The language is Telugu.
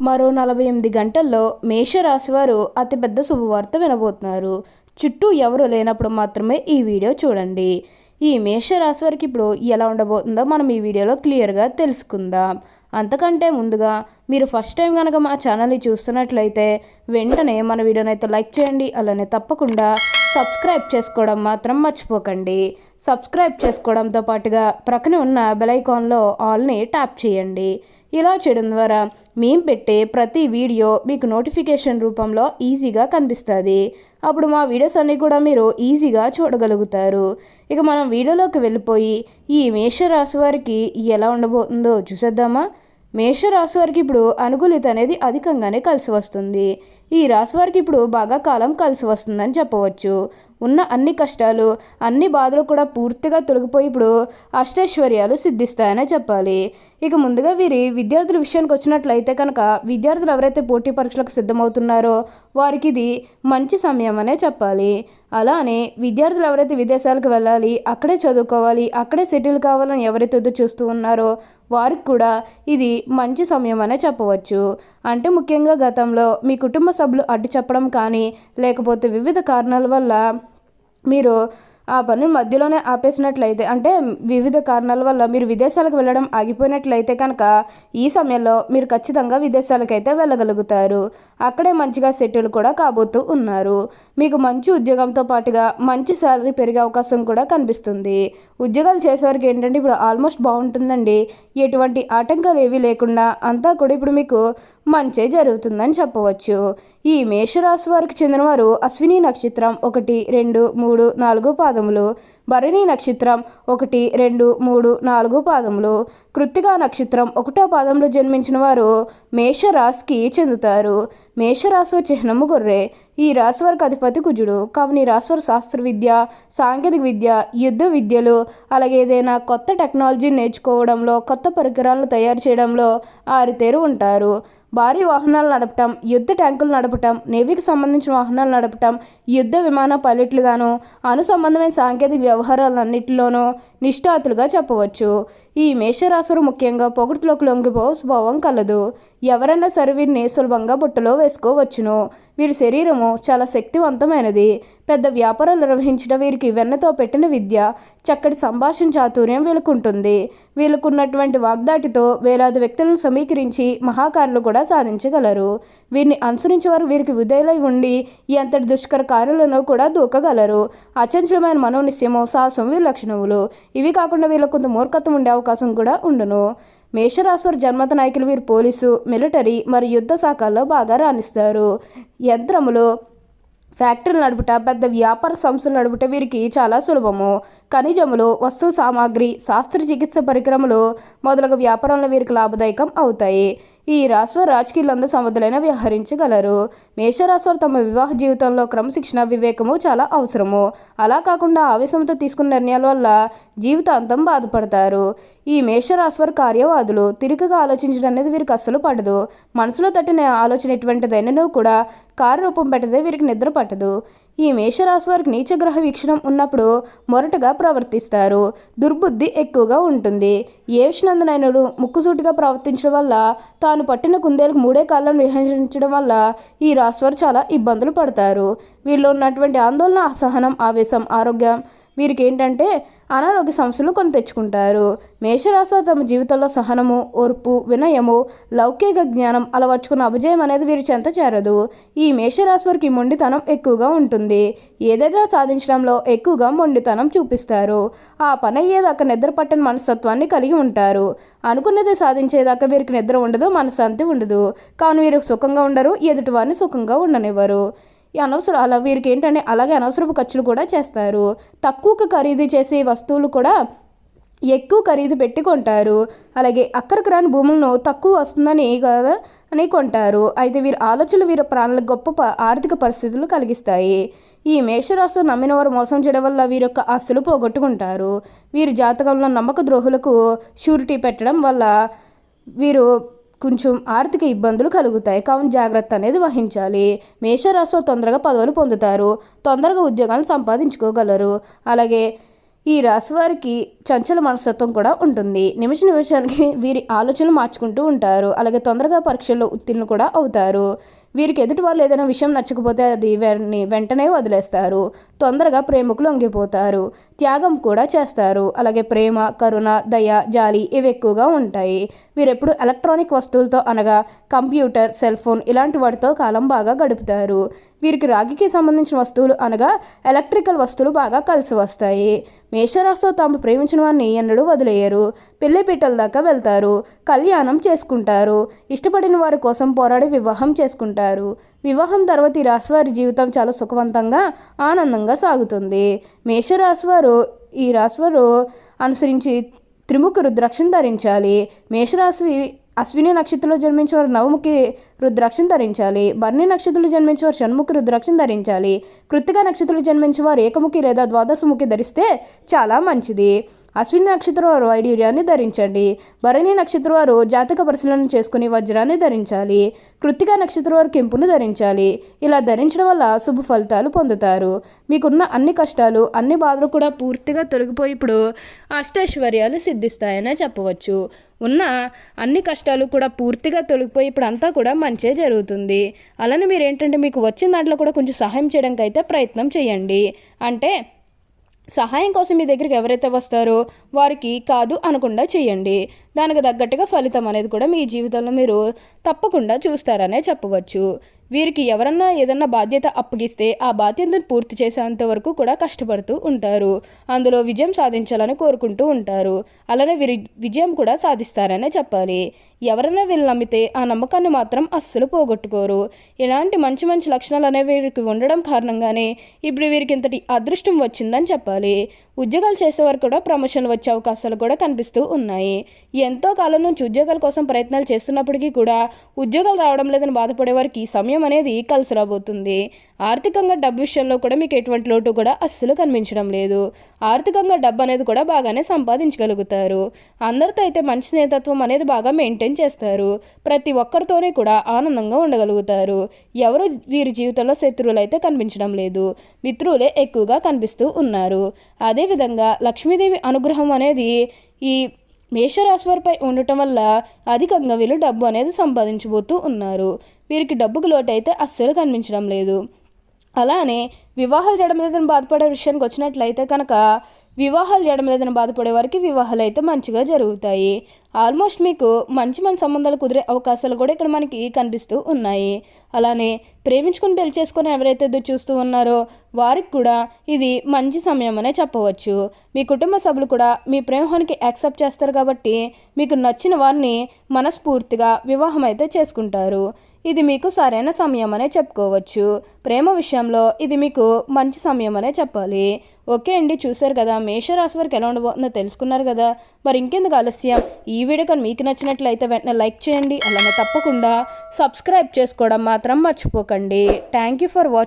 మరో నలభై ఎనిమిది గంటల్లో మేషరాశివారు అతిపెద్ద శుభవార్త వినబోతున్నారు. చుట్టూ ఎవరు లేనప్పుడు మాత్రమే ఈ వీడియో చూడండి. ఈ మేషరాశి వారికి ఇప్పుడు ఎలా ఉండబోతుందో మనం ఈ వీడియోలో క్లియర్గా తెలుసుకుందాం. అంతకంటే ముందుగా మీరు ఫస్ట్ టైం కనుక మా ఛానల్ని చూస్తున్నట్లయితే వెంటనే మన వీడియోని అయితే లైక్ చేయండి అలానే తప్పకుండా సబ్స్క్రైబ్ చేసుకోవడం మాత్రం మర్చిపోకండి. సబ్స్క్రైబ్ చేసుకోవడంతో పాటుగా ప్రక్కనే ఉన్న బెల్ ఐకాన్లో ఆల్ని ట్యాప్ చేయండి. ఇలా చేయడం ద్వారా మేము పెట్టే ప్రతి వీడియో మీకు నోటిఫికేషన్ రూపంలో ఈజీగా కనిపిస్తుంది. అప్పుడు మా వీడియోస్ అన్నీ కూడా మీరు ఈజీగా చూడగలుగుతారు. ఇక మనం వీడియోలోకి వెళ్ళిపోయి ఈ మేషరాశి వారికి ఎలా ఉండబోతుందో చూసేద్దామా? మేషరాశి వారికి ఇప్పుడు అనుకూలిత అనేది అధికంగానే కలిసి వస్తుంది. ఈ రాశి వారికి ఇప్పుడు బాగా కాలం కలిసి వస్తుందని చెప్పవచ్చు. ఉన్న అన్ని కష్టాలు అన్ని బాధలు కూడా పూర్తిగా తొలగిపోయి ఇప్పుడు అష్టైశ్వర్యాలు సిద్ధిస్తాయనే చెప్పాలి. ఇక ముందుగా వీరి విద్యార్థుల విషయానికి వచ్చినట్లయితే కనుక విద్యార్థులు ఎవరైతే పోటీ పరీక్షలకు సిద్ధమవుతున్నారో వారికి ఇది మంచి సమయం అనే చెప్పాలి. అలానే విద్యార్థులు ఎవరైతే విదేశాలకు వెళ్ళాలి అక్కడే చదువుకోవాలి అక్కడే సెటిల్ కావాలని ఎవరైతే ఎదురు చూస్తూ ఉన్నారో వారికి కూడా ఇది మంచి సమయం అనే చెప్పవచ్చు. అంటే ముఖ్యంగా గతంలో మీ కుటుంబ సభ్యులు అడ్డు చెప్పడం కానీ లేకపోతే వివిధ కారణాల వల్ల మీరు ఆ పని మధ్యలోనే ఆపేసినట్లయితే అంటే వివిధ కారణాల వల్ల మీరు విదేశాలకు వెళ్ళడం ఆగిపోయినట్లయితే కనుక ఈ సమయంలో మీరు ఖచ్చితంగా విదేశాలకైతే వెళ్ళగలుగుతారు. అక్కడే మంచిగా సెటిల్ కూడా కాబోతూ ఉన్నారు. మీకు మంచి ఉద్యోగంతో పాటుగా మంచి శాలరీ పెరిగే అవకాశం కూడా కనిపిస్తుంది. ఉద్యోగాలు చేసేవారికి ఏంటంటే ఇప్పుడు ఆల్మోస్ట్ బాగుంటుందండి. ఎటువంటి ఆటంకాలు ఏవి లేకుండా అంతా కూడా ఇప్పుడు మీకు మంచే జరుగుతుందని చెప్పవచ్చు. ఈ మేషరాశి వారికి చెందినవారు అశ్విని నక్షత్రం ఒకటి రెండు మూడు నాలుగు పాదములు. భరణి నక్షత్రం ఒకటి రెండు మూడు నాలుగు పాదములు. కృత్తికా నక్షత్రం ఒకటో పాదంలో జన్మించిన వారు మేషరాశికి చెందుతారు. మేషరాశి చిహ్నము గొర్రె. ఈ రాశి వారికి అధిపతి కుజుడు. కావున ఈ రాశి వారు శాస్త్ర విద్య సాంకేతిక విద్య యుద్ధ విద్యలు అలాగే ఏదైనా కొత్త టెక్నాలజీ నేర్చుకోవడంలో కొత్త పరికరాలను తయారు చేయడంలో ఆరితేరు ఉంటారు. భారీ వాహనాలు నడపటం యుద్ధ ట్యాంకులు నడపటం నేవీకి సంబంధించిన వాహనాలు నడపటం యుద్ధ విమాన పైలట్లుగాను అనుసంబంధమైన సాంకేతిక వ్యవహారాలన్నింటిలోనూ నిష్ఠాతులుగా చెప్పవచ్చు. ఈ మేషరాశులు ముఖ్యంగా పొగడుతులకు లొంగిపో స్వభావం కలదు. ఎవరైనా సరే వీరిని సులభంగా బుట్టలో వేసుకోవచ్చును. వీరి శరీరము చాలా శక్తివంతమైనది. పెద్ద వ్యాపారాలు నిర్వహించడం వీరికి వెన్నతో పెట్టిన విద్య చక్కటి సంభాషణ చాతుర్యం వీళ్ళకుంటుంది. వీళ్ళకున్నటువంటి వాగ్దాటితో వేలాది వ్యక్తులను సమీకరించి మహాకారులు కూడా సాధించగలరు. వీరిని అనుసరించే వారు వీరికి ఉదయలై ఉండి ఎంతటి దుష్కర కార్యాలను కూడా దూకగలరు. అచంచలమైన మనోనిశ్యము సాహసం వీరి లక్షణములు. ఇవి కాకుండా వీళ్ళకు కొంత మూర్ఖత్వం ఉండే అవకాశం కూడా ఉండును. మేషరాశువారి జన్మత నాయకులు వీరు పోలీసు మిలిటరీ మరియు యుద్ధ శాఖల్లో బాగా రాణిస్తారు. యంత్రములు ఫ్యాక్టరీలు నడుపుట పెద్ద వ్యాపార సంస్థలు నడుపుట వీరికి చాలా సులభము. ఖనిజములు వస్తు సామాగ్రి శాస్త్ర చికిత్స పరికరములు మొదలగు వ్యాపారంలో వీరికి లాభదాయకం అవుతాయి. ఈ రాశివారు రాజకీయాలందు సమర్థులైన వ్యవహరించగలరు. మేషరాశివారు తమ వివాహ జీవితంలో క్రమశిక్షణ వివేకము చాలా అవసరము. అలా కాకుండా ఆవేశంతో తీసుకున్న నిర్ణయాల వల్ల జీవితాంతం బాధపడతారు. ఈ మేషరాశివారు కార్యవాదులు. తిరిగిగా ఆలోచించడం అనేది వీరికి అస్సలు పడదు. మనసులో తట్టిన ఆలోచన ఎటువంటిదైనను కూడా కార్యరూపం పెట్టదే వీరికి నిద్ర పట్టదు. ఈ మేషరాశి వారికి నీచగ్రహ వీక్షణం ఉన్నప్పుడు మొరటగా ప్రవర్తిస్తారు. దుర్బుద్ధి ఎక్కువగా ఉంటుంది. ఏ విషయందునైనడు ముక్కుసూటిగా ప్రవర్తించడం వల్ల తాను పట్టిన కుందేలకు మూడే కాళ్ళను విహరించడం వల్ల ఈ రాశివారు చాలా ఇబ్బందులు పడతారు. వీళ్ళు ఉన్నటువంటి ఆందోళన అసహనం ఆవేశం ఆరోగ్యం వీరికి ఏంటంటే అనారోగ్య సమస్యలు కొని తెచ్చుకుంటారు. మేషరాశి తమ జీవితంలో సహనము ఓర్పు వినయము లౌకిక జ్ఞానం అలవర్చుకున్న అభిజయం అనేది వీరి చెంత చేరదు. ఈ మేషరాశి వారికి మొండితనం ఎక్కువగా ఉంటుంది. ఏదైనా సాధించడంలో ఎక్కువగా మొండితనం చూపిస్తారు. ఆ పని అయ్యేదాకా నిద్ర పట్టని మనస్తత్వాన్ని కలిగి ఉంటారు. అనుకున్నది సాధించేదాకా వీరికి నిద్ర ఉండదు మనశ్శాంతి ఉండదు. కానీ వీరు సుఖంగా ఉండరు ఎదుటివారిని సుఖంగా ఉండనివ్వరు. ఈ అనవసరం అలా వీరికి ఏంటంటే అలాగే అనవసరపు ఖర్చులు కూడా చేస్తారు. తక్కువకు ఖరీదు చేసే వస్తువులు కూడా ఎక్కువ ఖరీదు పెట్టి కొంటారు అలాగే అక్కడికి రాని భూములను తక్కువ వస్తుందని కదా అని కొంటారు. అయితే వీరి ఆలోచనలు వీరి ప్రాణాలకు గొప్ప ఆర్థిక పరిస్థితులు కలిగిస్తాయి. ఈ మేషరాశి నమ్మిన వారు మోసం చేయడం వల్ల వీరి యొక్క ఆస్తులు పోగొట్టుకుంటారు. వీరి జాతకంలో నమ్మక ద్రోహులకు షూరిటీ పెట్టడం వల్ల వీరు కొంచెం ఆర్థిక ఇబ్బందులు కలుగుతాయి. కావున జాగ్రత్త అనేది వహించాలి. మేషరాశిలో తొందరగా పదవులు పొందుతారు. తొందరగా ఉద్యోగాలు సంపాదించుకోగలరు. అలాగే ఈ రాశి వారికి చంచల మనస్తత్వం కూడా ఉంటుంది. నిమిష నిమిషానికి వీరి ఆలోచనలు మార్చుకుంటూ ఉంటారు. అలాగే తొందరగా పరీక్షల్లో ఉత్తీర్ణులు కూడా అవుతారు. వీరికి ఎదుటి వాళ్ళు ఏదైనా విషయం నచ్చకపోతే అది వారిని వెంటనే వదిలేస్తారు. తొందరగా ప్రేమకులు అంగిపోతారు త్యాగం కూడా చేస్తారు. అలాగే ప్రేమ కరుణ దయ జాలి ఇవి ఎక్కువగా ఉంటాయి. వీరెప్పుడు ఎలక్ట్రానిక్ వస్తువులతో అనగా కంప్యూటర్ సెల్ ఫోన్ ఇలాంటి వాటితో కాలం బాగా గడుపుతారు. వీరికి రాగికి సంబంధించిన వస్తువులు అనగా ఎలక్ట్రికల్ వస్తువులు బాగా కలిసి వస్తాయి. మేషరాశితో తాము ప్రేమించిన వారిని ఎన్నడూ వదిలేయరు. పెళ్ళి పీటల దాకా వెళ్తారు. కళ్యాణం చేసుకుంటారు. ఇష్టపడిన వారి కోసం పోరాడి వివాహం చేసుకుంటారు. వివాహం తర్వాత ఈ రాశివారి జీవితం చాలా సుఖవంతంగా ఆనందంగా సాగుతుంది. మేషరాశివారు ఈ రాశివారు అనుసరించి త్రిముఖ రుద్రాక్షను ధరించాలి. మేషరాశి అశ్విని నక్షత్రంలో జన్మించేవారు నవముఖి రుద్రాక్షను ధరించాలి. భరణి నక్షత్రంలో జన్మించేవారు షణ్ముఖి రుద్రాక్షను ధరించాలి. కృత్తిక నక్షత్రంలో జన్మించే వారు ఏకముఖి లేదా ద్వాదశముఖి ధరిస్తే చాలా మంచిది. అశ్విని నక్షత్రం వారు వైడూర్యాన్ని ధరించండి. భరణి నక్షత్రం వారు జాతక పరిశీలన చేసుకుని వజ్రాన్ని ధరించాలి. కృత్తిక నక్షత్రం వారు కెంపును ధరించాలి. ఇలా ధరించడం వల్ల శుభ ఫలితాలు పొందుతారు. మీకున్న అన్ని కష్టాలు అన్ని బాధలు కూడా పూర్తిగా తొలగిపోయి ఇప్పుడు అష్టైశ్వర్యాలు సిద్ధిస్తాయనే చెప్పవచ్చు. ఉన్న అన్ని కష్టాలు కూడా పూర్తిగా తొలగిపోయి ఇప్పుడు అంతా కూడా మంచే జరుగుతుంది. అలానే మీరు ఏంటంటే మీకు వచ్చిన దాంట్లో కూడా కొంచెం సహాయం చేయడానికి అయితే ప్రయత్నం చేయండి. అంటే సహాయం కోసం మీ దగ్గరికి ఎవరైతే వస్తారో వారికి కాదు అనకుండా చేయండి. దానికి తగ్గట్టుగా ఫలితం అనేది కూడా మీ జీవితంలో మీరు తప్పకుండా చూస్తారనే చెప్పవచ్చు. వీరికి ఎవరన్నా ఏదన్నా బాధ్యత అప్పగిస్తే ఆ బాధ్యతను పూర్తి చేసేంత వరకు కూడా కష్టపడుతూ ఉంటారు. అందులో విజయం సాధించాలని కోరుకుంటూ ఉంటారు. అలానే వీరి విజయం కూడా సాధిస్తారనే చెప్పాలి. ఎవరైనా వీళ్ళు నమ్మితే ఆ నమ్మకాన్ని మాత్రం అస్సలు పోగొట్టుకోరు. ఇలాంటి మంచి మంచి లక్షణాలు అనేవి వీరికి ఉండడం కారణంగానే ఇప్పుడు వీరికి ఇంతటి అదృష్టం వచ్చిందని చెప్పాలి. ఉద్యోగాలు చేసేవారు కూడా ప్రమోషన్ వచ్చే అవకాశాలు కూడా కనిపిస్తూ ఉన్నాయి. ఎంతో కాలం నుంచి ఉద్యోగాల కోసం ప్రయత్నాలు చేస్తున్నప్పటికీ కూడా ఉద్యోగాలు రావడం లేదని బాధపడే వారికి సమయం అనేది కలిసి రాబోతుంది. ఆర్థికంగా డబ్బు విషయంలో కూడా మీకు ఎటువంటి లోటు కూడా అస్సలు కనిపించడం లేదు. ఆర్థికంగా డబ్బు అనేది కూడా బాగానే సంపాదించగలుగుతారు. అందరితో అయితే మంచి నేతత్వం అనేది బాగా మెయింటైన్ చేస్తారు. ప్రతి ఒక్కరితోనే కూడా ఆనందంగా ఉండగలుగుతారు. ఎవరు వీరి జీవితంలో శత్రువులు అయితే కనిపించడం లేదు. మిత్రులే ఎక్కువగా కనిపిస్తూ ఉన్నారు. అదేవిధంగా లక్ష్మీదేవి అనుగ్రహం అనేది ఈ మేషరాశివారిపై ఉండటం వల్ల అధికంగా వీళ్ళు డబ్బు అనేది సంపాదించబోతూ ఉన్నారు. వీరికి డబ్బుకు లోటు అయితే అస్సలు కనిపించడం లేదు. అలానే వివాహాలు చేయడం లేదని బాధపడే విషయానికి వచ్చినట్లయితే కనుక వివాహాలు చేయడం లేదని బాధపడే వారికి వివాహాలు అయితే మంచిగా జరుగుతాయి. ఆల్మోస్ట్ మీకు మంచి మంచి సంబంధాలు కుదిరే అవకాశాలు కూడా ఇక్కడ మనకి కనిపిస్తూ ఉన్నాయి. అలానే ప్రేమించుకుని పెళ్ళి చేసుకుని ఎవరైతే ఎదురు చూస్తూ ఉన్నారో వారికి కూడా ఇది మంచి సమయం అనే చెప్పవచ్చు. మీ కుటుంబ సభ్యులు కూడా మీ ప్రేమానికి యాక్సెప్ట్ చేస్తారు కాబట్టి మీకు నచ్చిన వారిని మనస్ఫూర్తిగా వివాహం అయితే చేసుకుంటారు. ఇది మీకు సరైన సమయం అనే చెప్పుకోవచ్చు. ప్రేమ విషయంలో ఇది మీకు మంచి సమయం అనే చెప్పాలి. ఓకే అండి చూశారు కదా మేషరాశి వారికి ఎలా ఉండబోతుందో తెలుసుకున్నారు కదా. మరి ఇంకెందుకు ఆలస్యం? ఈ వీడియో కానీ మీకు నచ్చినట్లయితే వెంటనే లైక్ చేయండి. అలానే తప్పకుండా సబ్స్క్రైబ్ చేసుకోవడం మాత్రం మర్చిపోకండి. Thank you for watching